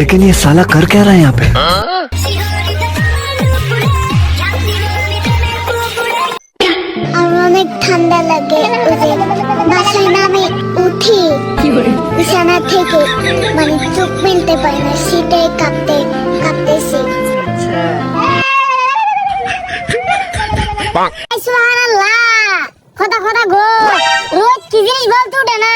लेकिन ये साला कर क्या रहा है यहाँ पे আমার অনেক ঠান্ডা লাগে ওই যে বাসায় নামে উঠি বিছানা থেকে মানে চোখ মেলতে পারি না শীতে কাঁপতে কাঁপতেছি সুবহানাল্লাহ কথা কথা গো রোজ কি জিনিস বলতে উঠে না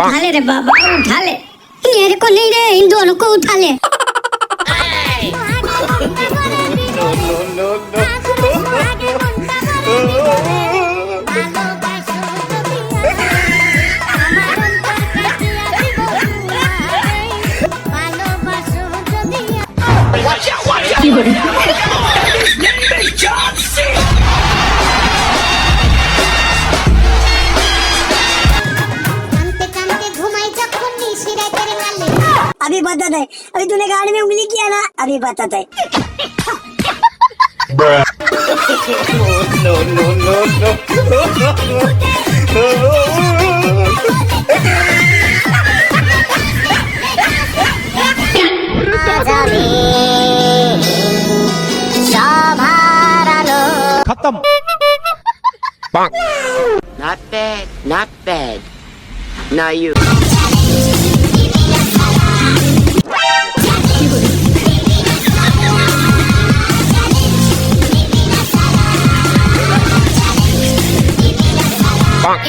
उठाले रे बाबा उठाले मेरे को नहीं रे इन दोनों को उठा ले করি अभी बताता है अभी तूने गाड़ी में उंगली किया ना अभी बताता है Not bad, not bad. Now you. Bonk.